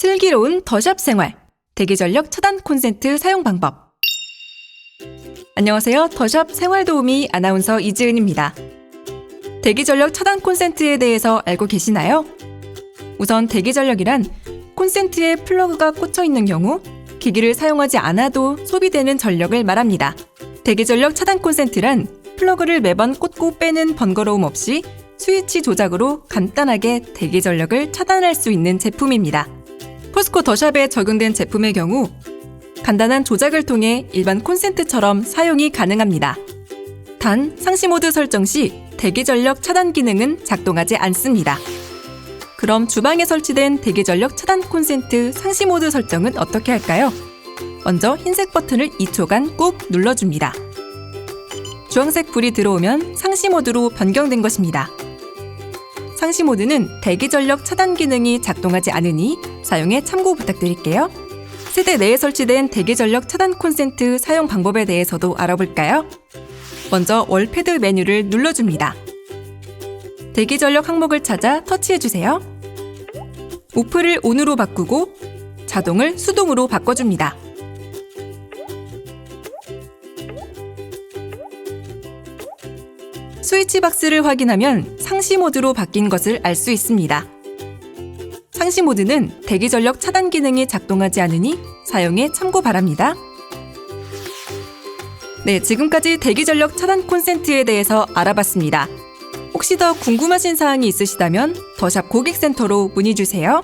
슬기로운 더샵 생활 대기 전력 차단 콘센트 사용 방법 안녕하세요. 더샵 생활 도우미 아나운서 이지은입니다. 대기 전력 차단 콘센트에 대해서 알고 계시나요? 우선 대기 전력이란 콘센트에 플러그가 꽂혀 있는 경우 기기를 사용하지 않아도 소비되는 전력을 말합니다. 대기 전력 차단 콘센트란 플러그를 매번 꽂고 빼는 번거로움 없이 스위치 조작으로 간단하게 대기 전력을 차단할 수 있는 제품입니다. 포스코 더샵에 적용된 제품의 경우 간단한 조작을 통해 일반 콘센트처럼 사용이 가능합니다. 단 상시 모드 설정 시 대기 전력 차단 기능은 작동하지 않습니다. 그럼 주방에 설치된 대기 전력 차단 콘센트 상시 모드 설정은 어떻게 할까요? 먼저 흰색 버튼을 2초간 꾹 눌러줍니다. 주황색 불이 들어오면 상시 모드로 변경된 것입니다. 상시 모드는 대기 전력 차단 기능이 작동하지 않으니 사용에 참고 부탁드릴게요. 세대 내에 설치된 대기 전력 차단 콘센트 사용 방법에 대해서도 알아볼까요? 먼저 월패드 메뉴를 눌러줍니다. 대기 전력 항목을 찾아 터치해주세요. 오프를 온으로 바꾸고 자동을 수동으로 바꿔줍니다. 스위치 박스를 확인하면 상시 모드로 바뀐 것을 알 수 있습니다. 상시 모드는 대기 전력 차단 기능이 작동하지 않으니 사용에 참고 바랍니다. 네, 지금까지 대기 전력 차단 콘센트에 대해서 알아봤습니다. 혹시 더 궁금하신 사항이 있으시다면 더샵 고객센터로 문의 주세요.